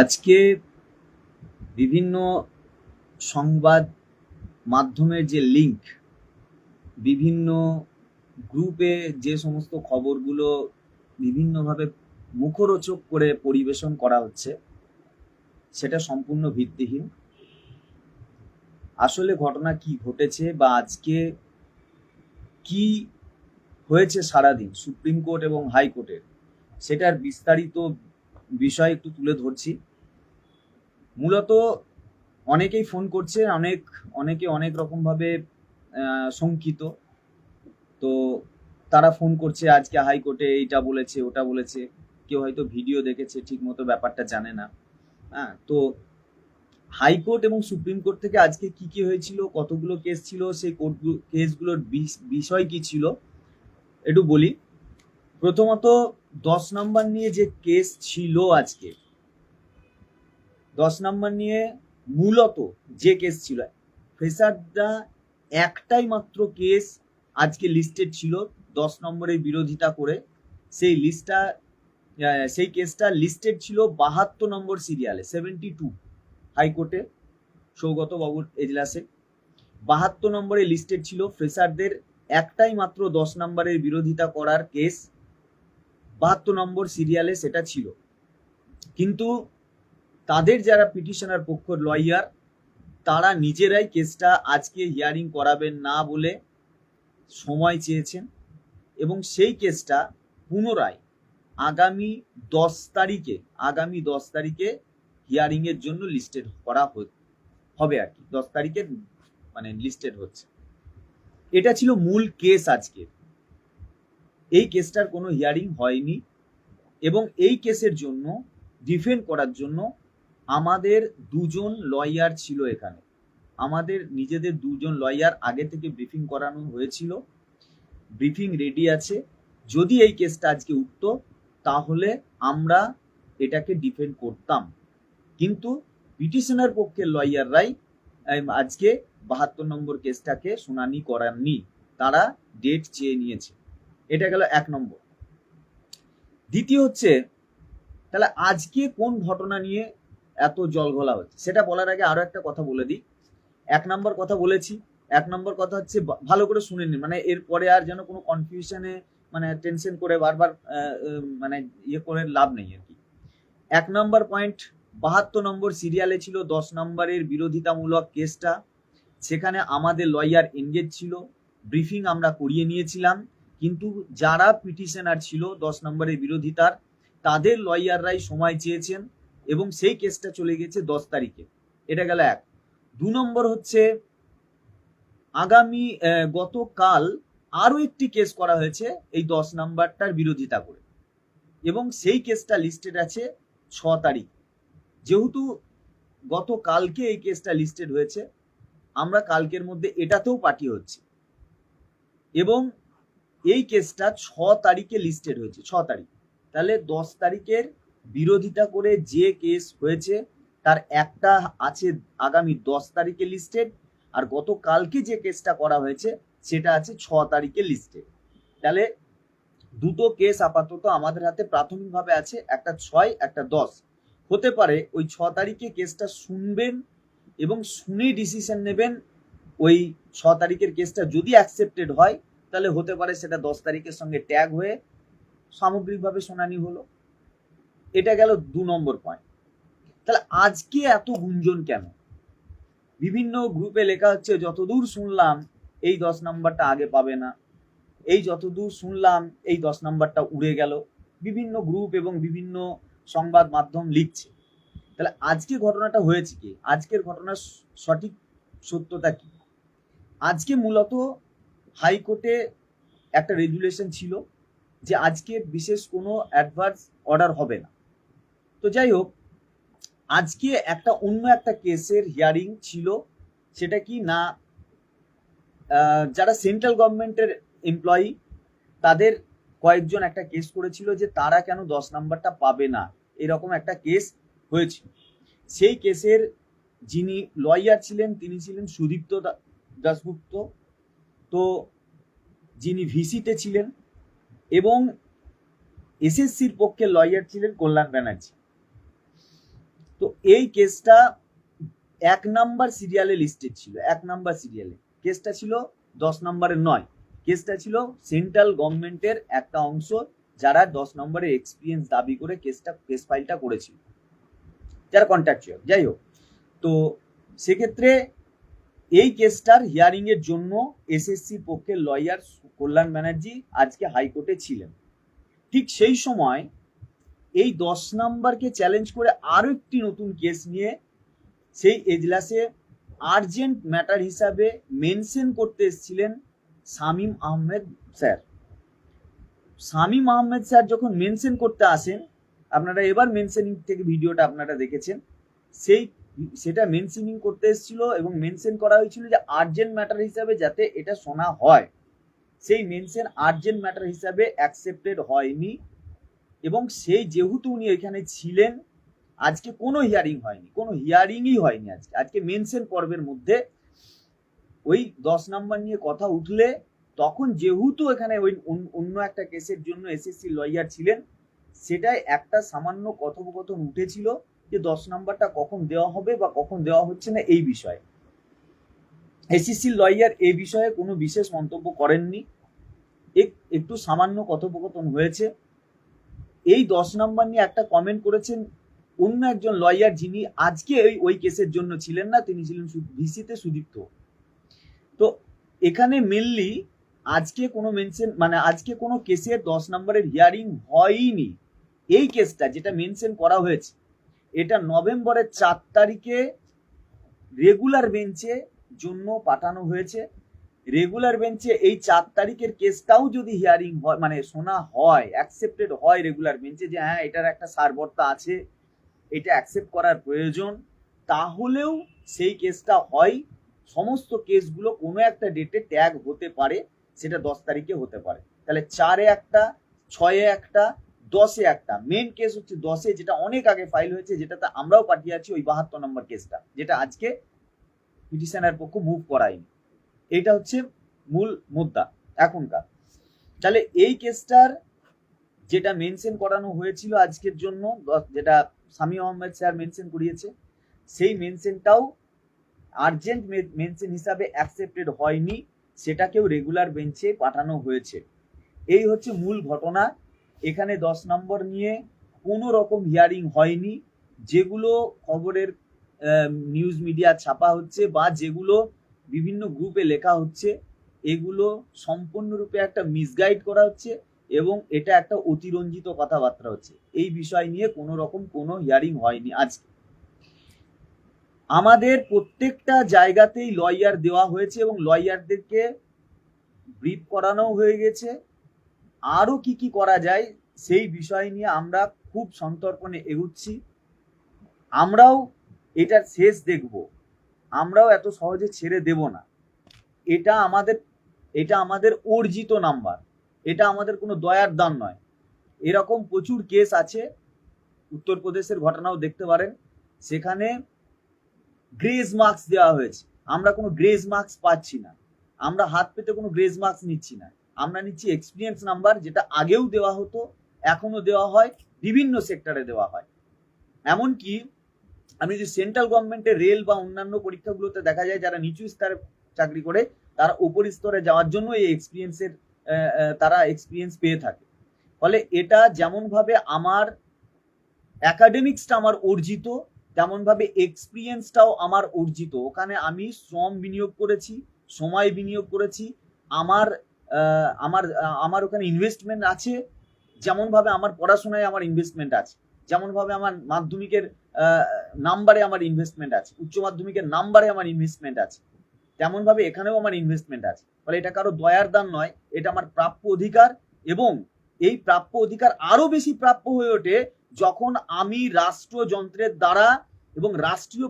আজকে বিভিন্ন সংবাদ মাধ্যমের যে লিঙ্ক বিভিন্ন গ্রুপে যে সমস্ত খবরগুলো বিভিন্নভাবে মুখরোচক করে পরিবেশন করা হচ্ছে, সেটা সম্পূর্ণ ভিত্তিহীন। আসলে ঘটনা কি ঘটেছে বা আজকে কি হয়েছে সারাদিন সুপ্রিম কোর্ট এবং হাইকোর্টের, সেটার বিস্তারিত বিষয় একটু তুলে ধরছি। মূলত অনেকেই ফোন করছে, অনেক, অনেকে অনেক রকমভাবে শঙ্কিত। তো তারা ফোন করছে, আজকে হাইকোর্টে এইটা বলেছে, ওটা বলেছে। কেউ হয়তো ভিডিও দেখেছে ঠিক মতো ব্যাপারটা জানে না। হ্যাঁ তো হাইকোর্ট এবং সুপ্রিম কোর্ট থেকে আজকে কি কি হয়েছিল, কতগুলো কেস ছিল, সেই কোর্ট কেসগুলোর বিষ- বিষয় কি ছিল, একটু বলি। প্রথমত দশ নম্বর নিয়ে যে কেস ছিল আজকে, দশ নম্বর নিয়ে মূলত যে কেস ছিল ফ্রেশাররা একটাই মাত্র কেস আজকে লিস্টেড ছিল দশ নম্বরের বিরোধিতা করে। সেই লিস্টটা সেই কেসটা লিস্টেড ছিল বাহাত্তর নম্বর সিরিয়ালে সেভেন্টি টু হাইকোর্টে, সৌগত বাবুর এজলাসে। বাহাত্তর নম্বরে লিস্টেড ছিল ফ্রেশারদের একটাই মাত্র দশ নম্বরের বিরোধিতা করার কেস বাহাত্তর নম্বর সিরিয়ালে সেটা ছিল। কিন্তু তাদের যারা পিটিশনার পক্ষ লয়ার তারা নিজেরাই কেসটা আজকে হিয়ারিং করাবেন না বলে সময় চেয়েছেন এবং সেই কেসটা পুনরায় আগামী দশ তারিখে, আগামী দশ তারিখে হিয়ারিংয়ের জন্য লিস্টেড করা হবে আর কি। দশ তারিখে মানে লিস্টেড হচ্ছে। এটা ছিল মূল কেস আজকে এই কেসটার কোনো হিয়ারিং হয়নি এবং এই কেসের জন্য ডিফেন্ড করার জন্য আমাদের দুজন লয়ার ছিল এখানে। আমাদের নিজেদের দুজন লয়ার আগে থেকে ব্রিফিং করানো হয়েছিল। ব্রিফিং রেডি আছে। যদি এই কেসটা আজকে উঠতো, তাহলে আমরা এটাকে ডিফেন্ড করতাম। কিন্তু পিটিশনার পক্ষের লয়াররাই আজকে বাহাত্তর নম্বর কেসটাকে শুনানি করাননি। তারা ডেট চেয়ে নিয়েছে। এটা গেল এক নম্বর। দ্বিতীয় হচ্ছে, তাহলে আজকে কোন ঘটনা নিয়ে এত জল ঘোলা হচ্ছে? সেটা বলার আগে আরও একটা কথা বলে দিই। এক নম্বর কথা বলেছি। এক নম্বর কথা হচ্ছে ভালো করে শুনে নিন। মানে এরপরে আর যেন কোনো কনফিউশনে মানে টেনশন করে বারবার মানে ইয়ে করে লাভ নেই আর কি। এক নম্বর পয়েন্ট বাহাত্তর নম্বর সিরিয়ালে ছিল দশ নম্বরের বিরোধিতামূলক কেসটা সেখানে আমাদের লয়ার এনগেজ ছিল। ব্রিফিং আমরা করিয়ে নিয়েছিলাম। কিন্তু যারা পিটিশনার ছিল, দশ নম্বরের বিরোধিতার তাদের লয়াররাই সময় চেয়েছেন এবং সেই কেসটা চলে গেছে দশ তারিখে। এটা গেল এক। দু নম্বর হচ্ছে, আগামী গতকাল আরও একটি কেস করা হয়েছে এই দশ নাম্বারটার বিরোধিতা করে। এবং সেই কেসটা লিস্টেড আছে ছ তারিখ। যেহেতু গতকালকে এই কেসটা লিস্টেড হয়েছে, আমরা কালকের মধ্যে এটাতেও পাঠিয়ে হচ্ছে। এবং এই কেসটা ছ তারিখে লিস্টেড হয়েছে, ছ তারিখ। তাহলে দশ তারিখের বিরোধিতা করে যে কেস হয়েছে, তার একটা আছে আগামী দশ তারিখে লিস্টেড আর গতকালকে যে কেসটা করা হয়েছে, সেটা আছে ছ তারিখে লিস্টেড তাহলে দুটো কেস আপাতত আমাদের হাতে প্রাথমিকভাবে আছে, একটা ছয়, একটা দশ। হতে পারে ওই ছ তারিখে কেসটা শুনবেন এবং শুনে ডিসিশন নেবেন ওই ছ তারিখের কেসটা যদি অ্যাকসেপ্টেড হয় তাহলে হতে পারে সেটা দশ তারিখের সঙ্গে ট্যাগ হয়ে সামগ্রিকভাবে শুনানি হলো। এটা গেল দু নম্বর পয়েন্ট তাহলে আজকে এত গুঞ্জন কেন? বিভিন্ন গ্রুপে লেখা হচ্ছে, যতদূর শুনলাম, এই দশ নাম্বারটা আগে পাবে না। এই যতদূর শুনলাম, এই দশ নাম্বারটা উড়ে গেল। বিভিন্ন গ্রুপ এবং বিভিন্ন সংবাদ মাধ্যম লিখছে। তাহলে আজকে ঘটনাটা হয়েছে কি? আজকের ঘটনার সঠিক সত্যতা কি? আজকে মূলত হাইকোর্টে একটা রেগুলেশন ছিল যে আজকে বিশেষ কোনো অ্যাডভার্স অর্ডার হবে না। তো যাই হোক, আজকে একটা অন্য একটা কেসের হিয়ারিং ছিল, সেটা কি না যারা সেন্ট্রাল গভর্নমেন্টের এমপ্লয়ি, তাদের কয়েকজন একটা কেস করেছিল যে তারা কেন দশ নাম্বারটা পাবে না, এরকম একটা কেস হয়েছিল। সেই কেসের যিনি লয়ার ছিলেন, তিনি ছিলেন সুদীপ্ত দা- দাশগুপ্ত। তো যিনি ভিসিতে ছিলেন এবং এসএসসির পক্ষে লয়ার ছিলেন কল্যাণ ব্যানার্জি। তো এই কেসটা এক নাম্বার সিরিয়ালে লিস্টেড ছিল, এক নাম্বার সিরিয়ালে। কেসটা ছিল দশ নম্বরের নয়। কেসটা ছিল সেন্ট্রাল গভর্নমেন্টের একটা অংশ যারা দশ নম্বরের এক্সপিরিয়েন্স দাবি করে কেসটা, কেস ফাইলটা করেছিল। যারা কন্ট্রাকচুয়াল যাই হোক। তো সেক্ষেত্রে এই কেসটার হিয়ারিং এর জন্য এসএসসির পক্ষে লয়ার কল্যাণ ব্যানার্জি আজকে হাইকোর্টে ছিলেন। ঠিক সেই সময় এই দশ নাম্বারকে চ্যালেঞ্জ করে আরও একটি নতুন কেস নিয়ে সেই এজলাসে আর্জেন্ট ম্যাটার হিসাবে মেনশন করতে এসেছিলেন শামীম আহমেদ স্যার। শামীম আহমেদ স্যার যখন মেনশন করতে আসেন, আপনারা এবার মেনশনিং থেকে ভিডিওটা আপনারা দেখেছেন, সেই সেটা মেনশনিং করতে এসেছিল এবং মেনশন করা হয়েছিল যে আর্জেন্ট ম্যাটার হিসাবে যাতে এটা শোনা হয়। সেই মেনশন আর্জেন্ট ম্যাটার হিসাবে অ্যাকসেপ্টেড হয়নি এবং সেই যেহেতু উনি এখানে ছিলেন, আজকে কোনো হিয়ারিং হয়নি, কোনো হিয়ারিংই হয়নি আজকে। আজকে মেনশন পর্বের মধ্যে ওই দশ নাম্বার নিয়ে কথা উঠলে তখন যেহেতু এখানে ওই অন্য একটা কেসের জন্য এসএসসি লয়ার ছিলেন সেটাই একটা সামান্য কথোপকথন উঠেছিল। যে দশ নাম্বারটা কখন দেওয়া হবে বা কখন দেওয়া হচ্ছে না এই বিষয়ে। এসএসসি লয়ার এই বিষয়ে কোনো বিশেষ মন্তব্য করেননি। একটু সামান্য কথোপকথন হয়েছে। এই দশ নাম্বার নিয়ে একটা কমেন্ট করেছেন অন্য একজন লয়ার যিনি আজকে ওই ওই কেসের জন্য ছিলেন না, তিনি ছিলেন ভিসিতে সুদীপ্ত। তো এখানে মেনলি আজকে কোনো মেনশন মানে আজকে কোনো কেসের দশ নম্বরের হিয়ারিং হয়নি। এই কেসটা যেটা মেনশন করা হয়েছে এটা নভেম্বরের চার তারিখে রেগুলার বেঞ্চে জন্য পাঠানো হয়েছে। রেগুলার বেঞ্চে এই চার তারিখের কেসটাও যদি হিয়ারিং হয় মানে শোনা হয় অ্যাকসেপ্টেড হয় রেগুলার বেঞ্চে যে হ্যাঁ এটার একটা সারবর্তা আছে, এটা অ্যাকসেপ্ট করার প্রয়োজন, তাহলেও সেই কেসটা হয়। সমস্ত কেসগুলো কোনো একটা ডেটে ট্যাগ হতে পারে, সেটা দশ তারিখে হতে পারে। তাহলে চারে একটা, ছয়ে একটা দশে একটা। মেন কেস হচ্ছে দশে, যেটা অনেক আগে ফাইল হয়েছে, যেটাতে আমরাও পাঠিয়ে আছি ওই বাহাত্তর নম্বর কেসটা যেটা আজকে পিটিশনের পক্ষ মুভ করায়নি। এটা হচ্ছে মূল মুদ্রা এখনকার। তাহলে এই কেসটার যেটা মেনশন করানো হয়েছিল আজকের জন্য, যেটা সামি আহমেদ স্যার মেনশন করিয়েছে, সেই মেনশনটাও আর্জেন্ট মেনশন হিসাবে অ্যাকসেপ্টেড হয়নি, সেটাকেও রেগুলার বেঞ্চে পাঠানো হয়েছে। এই হচ্ছে মূল ঘটনা। এখানে দশ নম্বর নিয়ে কোনো রকম হিয়ারিং হয়নি, যেগুলো খবরের নিউজ মিডিয়া ছাপা হচ্ছে বা যেগুলো বিভিন্ন গ্রুপে লেখা হচ্ছে, এগুলো সম্পূর্ণরূপে একটা মিসগাইড করা হচ্ছে এবং এটা একটা অতিরঞ্জিত কথাবার্তা হচ্ছে। এই বিষয় নিয়ে কোনো রকম কোনো হিয়ারিং হয়নি আজকে। আমাদের প্রত্যেকটা জায়গাতেই লয়ার দেওয়া হয়েছে এবং লয়ারদেরকে ব্রিফ করানো হয়ে গেছে। আরও কি কি করা যায় সেই বিষয় নিয়ে আমরা খুব সন্তর্পণে এগুচ্ছি। আমরাও এটার শেষ দেখব। আমরাও এত সহজে ছেড়ে দেব না। এটা আমাদের এটা আমাদের অর্জিত নাম্বার। এটা আমাদের কোনো দয়ার দান নয়। এরকম প্রচুর কেস আছে। উত্তরপ্রদেশের ঘটনাও দেখতে পারেন। সেখানে গ্রেজ মার্কস দেওয়া হয়েছে। আমরা কোনো গ্রেজ মার্কস পাচ্ছি না। আমরা হাত পেতে কোনো গ্রেজ মার্কস নিচ্ছি না। আমরা নিচ্ছি এক্সপিরিয়েন্স নাম্বার যেটা আগেও দেওয়া হতো এখনও দেওয়া হয়, বিভিন্ন সেক্টরে দেওয়া হয়। এমনকি আমি যদি সেন্ট্রাল গভর্নমেন্টের রেল বা অন্যান্য পরীক্ষাগুলোতে দেখা যায় যারা নিচু স্তরে চাকরি করে, তারা উপর স্তরে যাওয়ার জন্য এই এক্সপিরিয়েন্সের তারা এক্সপিরিয়েন্স পেয়ে থাকে। ফলে এটা যেমনভাবে আমার অ্যাকাডেমিক্সটা আমার অর্জিত তেমন ভাবে এক্সপিরিয়েন্সটাও আমার অর্জিত। ওখানে আমি শ্রম বিনিয়োগ করেছি, সময় বিনিয়োগ করেছি, আমার আমার আমার ওখানে ইনভেস্টমেন্ট আছে যেমন ভাবে আমার পড়াশোনায় আমার ইনভেস্টমেন্ট আছে যেমন ভাবে আমার মাধ্যমিকের নাম্বারে আমার ইনভেস্টমেন্ট আছে, উচ্চ মাধ্যমিকের নাম্বারে আমার ইনভেস্টমেন্ট আছে তেমন ভাবে এখানেও আমার ইনভেস্টমেন্ট আছে। ফলে এটা কারও দয়ার দান নয়, এটা আমার প্রাপ্য অধিকার এবং এই প্রাপ্য অধিকার আরও বেশি প্রাপ্য হয়ে ওঠে যখন আমি রাষ্ট্রযন্ত্রের দ্বারা এবং রাষ্ট্রীয়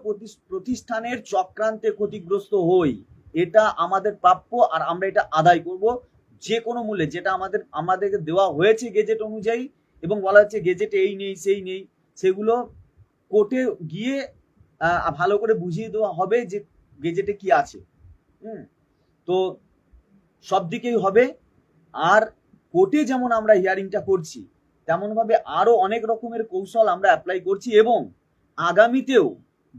প্রতিষ্ঠানের চক্রান্তে ক্ষতিগ্রস্ত হই। এটা আমাদের প্রাপ্য আর আমরা এটা আদায় করব। যে কোনো মূল্যে যেটা আমাদের, আমাদেরকে দেওয়া হয়েছে গেজেট অনুযায়ী এবং বলা হচ্ছে গেজেটে এই নেই, সেই নেই, সেগুলো কোর্টে গিয়ে ভালো করে বুঝিয়ে দেওয়া হবে যে গেজেটে কি আছে। হুম? তো সব দিকেই হবে। আর কোর্টে যেমন আমরা হিয়ারিংটা করছি, তেমনভাবে আরও অনেক রকমের কৌশল আমরা অ্যাপ্লাই করছি এবং আগামীতেও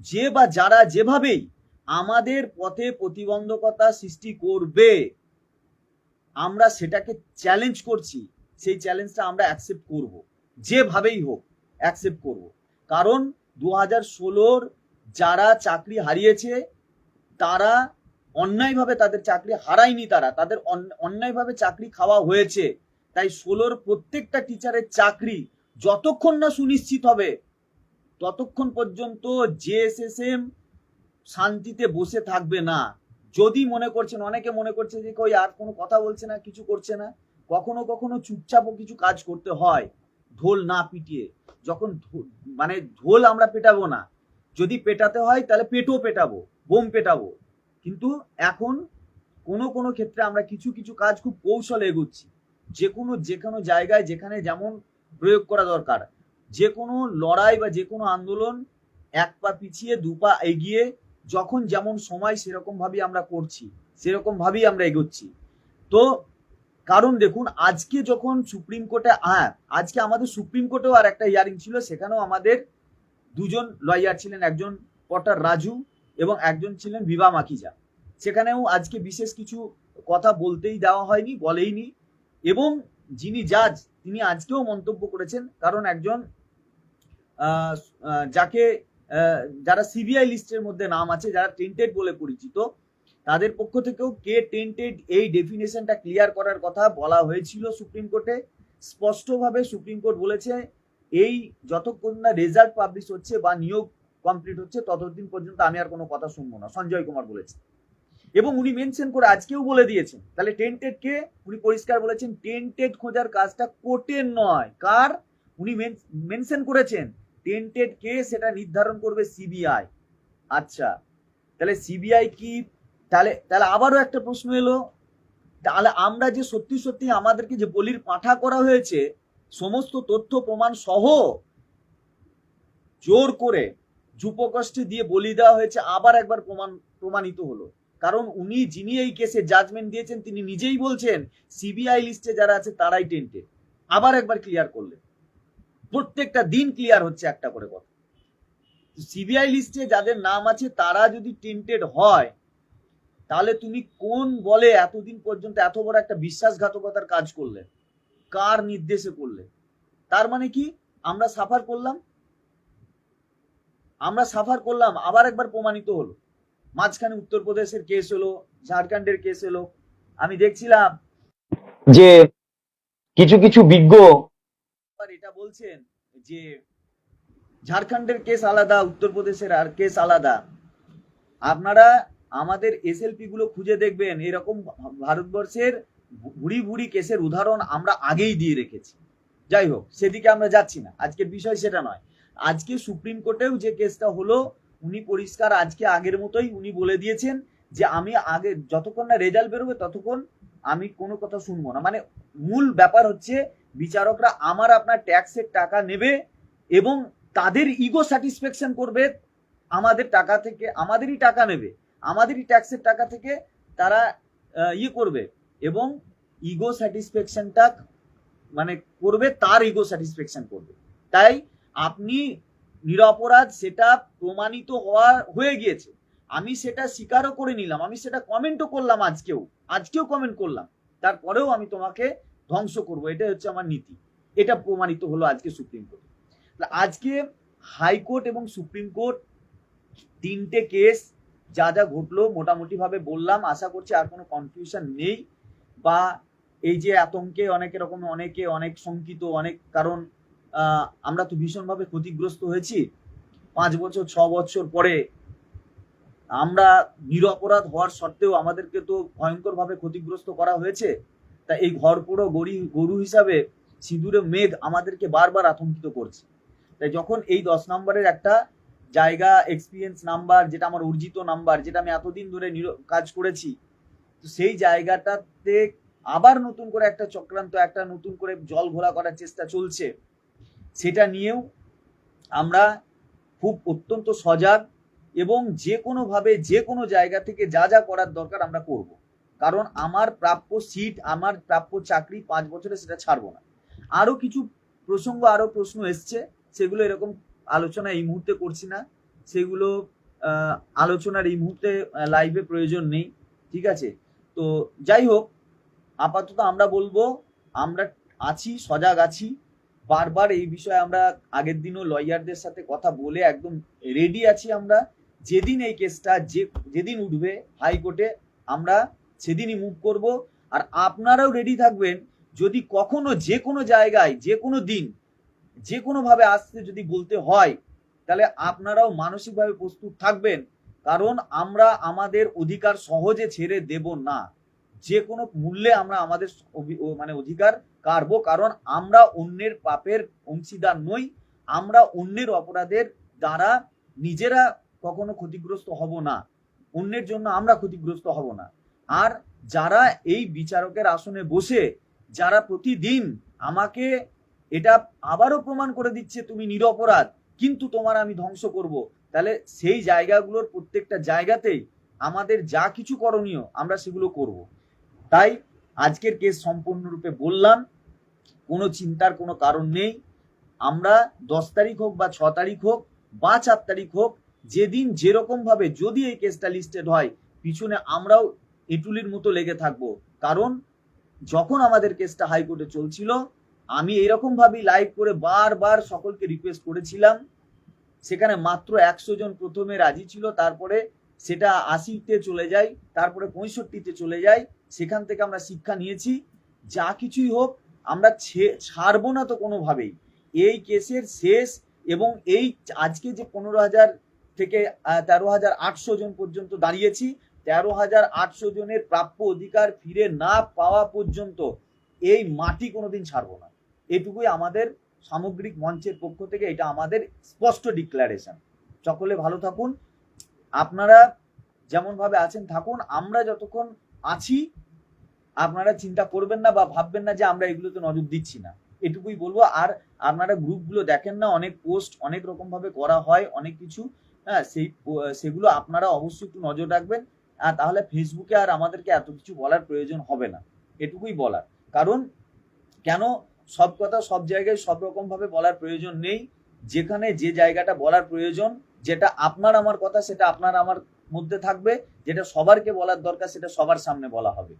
যে বা যারা যেভাবেই আমাদের পথে প্রতিবন্ধকতা সৃষ্টি করবে। আমরা সেটাকে চ্যালেঞ্জ করছি। সেই চ্যালেঞ্জটা আমরা অ্যাকসেপ্ট করব। যেভাবেই হোক অ্যাকসেপ্ট করব। কারণ দু হাজার ষোলোর যারা চাকরি হারিয়েছে, তারা অন্যায়ভাবে তাদের চাকরি হারায়নি তারা। তাদের অন- অন্যায়ভাবে চাকরি খাওয়া হয়েছে। তাই ষোলোর প্রত্যেকটা টিচারের চাকরি যতক্ষণ না সুনিশ্চিত হবে, ততক্ষণ পর্যন্ত জেএসএসএম শান্তিতে বসে থাকবে না। যদি মনে করছেন, অনেকে মনে করছে যে, কই আর কোনো কথা বলছে না, কিছু করছে না। কখনো কখনো চুপচাপও কিছু কাজ করতে হয়, ঢোল না পিটিয়ে। যখন মানে ঢোল আমরা পেটাবো না। যদি পেটাতে হয়, তাহলে পেটও পেটাবো, বোম পেটাবো। কিন্তু এখন কোনো কোনো ক্ষেত্রে আমরা কিছু কিছু কাজ খুব কৌশলে এগুচ্ছি। যে কোনো যে কোনো জায়গায় যেখানে যেমন প্রয়োগ করা দরকার। যে কোনো লড়াই বা যে কোনো আন্দোলন এক পা পিছিয়ে, দু পা এগিয়ে যখন যেমন সময় সেরকম ভাবেই আমরা করছি, সেরকম ভাবেই আমরা এগোচ্ছি। তো কারণ দেখুন, আজকে যখন সুপ্রিম কোর্টে হ্যাঁ আজকে আমাদের সুপ্রিম কোর্টেও আর একটা হিয়ারিং ছিল, সেখানেও আমাদের দুজন লয়ার ছিলেন, একজন পটার রাজু এবং একজন ছিলেন বিভা মাকিজা। সেখানেও আজকে বিশেষ কিছু কথা বলতেই দেওয়া হয়নি, বলেইনি এবং যিনি জাজ তিনি আজকেও মন্তব্য করেছেন, কারণ একজন যাকে যারা সিবিআই লিস্টের মধ্যে নাম আছে, যারা টেন্টেড বলে পরিচিত, তাদের পক্ষ থেকেও কে টেন্টেড এই ডেফিনেশনটা ক্লিয়ার করার কথা বলা হয়েছিল সুপ্রিম কোর্টে স্পষ্টভাবে সুপ্রিম কোর্ট বলেছে, এই যতক্ষণ না রেজাল্ট পাবলিশ হচ্ছে বা নিয়োগ কমপ্লিট হচ্ছে, ততদিন পর্যন্ত আমি আর কোনো কথা শুনব না, সঞ্জয় কুমার বলেছে। এবং উনি মেনশন করে আজকেও বলে দিয়েছেন, তাহলে টেন্টেড কে? উনি পরিষ্কার বলেছেন টেন্টেড খোঁজার কাজটা কোর্টের নয়। কার? উনি মেনশন করেছেন। টেন্টেড কে সেটা নির্ধারণ করবে সিবিআই আচ্ছা তাহলে সিবিআই কি? তাহলে তাহলে আবারও একটা প্রশ্ন এলো। তাহলে আমরা যে সত্যি সত্যি আমাদেরকে যে বলির পাঠা করা হয়েছে, সমস্ত তথ্য, প্রমাণ সহ জোর করে যুপকষ্টে দিয়ে বলি দেওয়া হয়েছে, আবার একবার প্রমাণ, প্রমাণিত হলো। কারণ উনি যিনি এই কেসে জাজমেন্ট দিয়েছেন, তিনি নিজেই বলছেন সিবিআই লিস্টে যারা আছে, তারাই টেন্টেড আবার একবার ক্লিয়ার করলেন। প্রত্যেকটা দিন ক্লিয়ার হচ্ছে একটা করে কথা। সিবিআই লিস্টে যাদের নাম আছে, তারা যদি টেন্টেড হয়, তাহলে তুমি কোন বলে এতদিন পর্যন্ত এত বড় একটা বিশ্বাসঘাতকতার কাজ করলে? কার নির্দেশে করলে? তার মানে কি? আমরা সাফার করলাম। আমরা সাফার করলাম, আবার একবার প্রমাণিত হলো। মাঝখানে উত্তরপ্রদেশের কেস হলো, ঝাড়খণ্ডের কেস হলো। আমি দেখছিলাম যে কিছু কিছু বিজ্ঞ বলছেন যে ঝাড়খণ্ডের কেস আলাদা, উত্তরপ্রদেশের আর কেস আলাদা। আপনারা আমাদের এসএলপি গুলো খুঁজে দেখবেন, এরকম ভারতবর্ষের ভুড়ি ভুড়ি কেসের উদাহরণ আমরা আগেই দিয়ে রেখেছি। যাই হোক, সেদিকে আমরা যাচ্ছি না। আজকের বিষয় সেটা নয়। আজকে সুপ্রিম কোর্টেও যে কেসটা হলো, উনি পরিষ্কার আজকে আগের মতোই উনি বলে দিয়েছেন যে, আমি আগে যতক্ষণ না রেজাল্ট বেরোবে ততক্ষণ আমি কোনো কথা শুনব না। মানে মূল ব্যাপার হচ্ছে বিচারকরা আমার আপনার ট্যাক্সের টাকা নেবে এবং তাদের ইগো স্যাটিসফ্যাকশন করবে, আমাদের টাকা থেকে, আমাদেরই টাকা নেবে, আমাদেরই ট্যাক্সের টাকা থেকে তারা ইয়ে করবে এবং ইগো স্যাটিসফ্যাকশনটা মানে করবে, তার ইগো স্যাটিসফ্যাকশন করবে। তাই আপনি নিরপরাধ, সেটা প্রমাণিত হওয়া হয়ে গিয়েছে। আমি সেটা স্বীকারও করে নিলাম, আমি সেটা কমেন্টও করলাম আজকেও আজকেও কমেন্ট করলাম। তারপরেও আমি তোমাকে ধ্বংস করব, এটাই হচ্ছে আমার নীতি। এটা প্রমাণিত হলো আজকে সুপ্রিম কোর্ট। আজকে হাইকোর্ট এবং সুপ্রিম কোর্ট তিনটে কেস যা যা ঘটলো মোটামুটি ভাবে বললাম, আশা করছি আর কোনো কনফিউশন নেই বা এই যে আতঙ্কে অনেক রকম, অনেকে অনেক শঙ্কিত, অনেক কারণ আমরা তো ভীষণভাবে ক্ষতিগ্রস্ত হয়েছি। পাঁচ বছর, ছ বছর পরে আমরা নিরপরাধ হওয়ার সত্ত্বেও আমাদেরকে তো ভয়ঙ্করভাবে ক্ষতিগ্রস্ত করা হয়েছে। তা এই ঘরপোড়ো গড়ি গরু হিসাবে সিঁদুরে মেঘ আমাদেরকে বারবার আতঙ্কিত করছে। তাই যখন এই দশ নম্বরের একটা জায়গা এক্সপিরিয়েন্স নাম্বার যেটা আমার অর্জিত নাম্বার যেটা আমি এতদিন ধরে কাজ করেছি, তো সেই জায়গাটাতে আবার নতুন করে একটা চক্রান্ত, একটা নতুন করে জল ঘোলা করার চেষ্টা চলছে, সেটা নিয়েও আমরা খুব অত্যন্ত সজাগ এবং যে কোনোভাবে যে কোনো জায়গা থেকে যা যা করার দরকার আমরা করব। কারণ আমার প্রাপ্য সিট আমার প্রাপ্য চাকরি পাঁচ বছরে সেটা ছাড়বো না। আরও কিছু প্রসঙ্গ, আরও প্রশ্ন এসছে, সেগুলো এরকম আলোচনা এই মুহূর্তে করছি না। সেগুলো আলোচনার এই মুহূর্তে লাইভে প্রয়োজন নেই, ঠিক আছে? তো যাই হোক, আপাতত আমরা বলব, আমরা আছি, সজাগ আছি। বারবার এই বিষয়ে আমরা আগের দিনও লয়ারদের সাথে কথা বলে একদম রেডি আছি আমরা। যেদিন এই কেসটা যে, যেদিন উঠবে হাইকোর্টে আমরা সেদিনই মুভ করব। আর আপনারাও রেডি থাকবেন, যদি কখনো যে কোনো জায়গায়, যে কোনো দিন, যে কোনো ভাবে আসতে যদি বলতে হয়, তাহলে আপনারাও মানসিকভাবে প্রস্তুত থাকবেন। কারণ আমরা আমাদের অধিকার সহজে ছেড়ে দেব না। যে কোনো মূল্যে আমরা আমাদের মানে অধিকার কারবো কারণ আমরা অন্যের পাপের অংশীদার নই। আমরা অন্যের অপরাধের দ্বারা নিজেরা কখনো ক্ষতিগ্রস্ত হব না। অন্যের জন্য আমরা ক্ষতিগ্রস্ত হব না। আর যারা এই বিচারকের আসনে বসে, যারা প্রতিদিন আমাকে এটা আবারও প্রমাণ করে দিচ্ছে, তুমি নিরপরাধ, কিন্তু তোমার আমি ধ্বংস করব। তাহলে সেই জায়গাগুলোর প্রত্যেকটা জায়গাতেই আমাদের যা কিছু করণীয় আমরা সেগুলো করব। তাই আজকের কেস সম্পূর্ণরূপে বললাম, কোনো চিন্তার কোনো কারণ নেই। আমরা দশ তারিখ হোক বা ছ তারিখ হোক বা চার তারিখ হোক, যেদিন যেরকমভাবে যদি এই কেসটা লিস্টেড হয়, পিছনে আমরাও এটুলির মতো লেগে থাকব। কারণ, যখন আমাদের কেসটা হাইকোর্টে চলছিল, আমি এরকম ভাবেই লাইভ করে বারবার সকলকে রিকোয়েস্ট করেছিলাম। সেখানে মাত্র একশো জন প্রথমে রাজি ছিল, তারপরে সেটা আশিতে চলে যায়, তারপরে পঁয়ষট্টিতে চলে যায়, সেখান থেকে আমরা শিক্ষা নিয়েছি। যা কিছুই হোক, আমরা ছাড়বো না তো কোনোভাবেই। এই কেসের শেষ এবং এই আজকে যে পনেরো হাজার থেকে তেরো হাজার আটশো জন পর্যন্ত দাঁড়িয়েছি তেরো হাজার আটশো জনের প্রাপ্য অধিকার ফিরে না পাওয়া পর্যন্ত এই মাটি কোনোদিন ছাড়বো না। এটুকুই আমাদের সামগ্রিক মঞ্চের পক্ষ থেকে এটা আমাদের স্পষ্ট ডিক্লারেশন সকলে ভালো থাকুন। আপনারা যেমন ভাবে আছেন থাকুন। আমরা যতক্ষণ আছি, আপনারা চিন্তা করবেন না বা ভাববেন না যে আমরা এগুলোতে নজর দিচ্ছি না। এটুকুই বলব। আর আপনারা গ্রুপগুলো দেখেন না, অনেক পোস্ট অনেক রকম ভাবে করা হয়, অনেক কিছু হ্যাঁ সেই, সেগুলো আপনারা অবশ্যই একটু নজর রাখবেন। তাহলে ফেসবুকে আর আমাদেরকে এত কিছু বলার প্রয়োজন হবে না। এটুকুই বলার। কারণ কেন সব কথা সব জায়গায় সব রকম ভাবে বলার প্রয়োজন নেই? যেখানে যে জায়গাটা বলার প্রয়োজন, যেটা আপনার আমার কথা, সেটা আপনার আমার মধ্যে থাকবে। যেটা সবারকে বলার দরকার, সেটা সবার সামনে বলা হবে।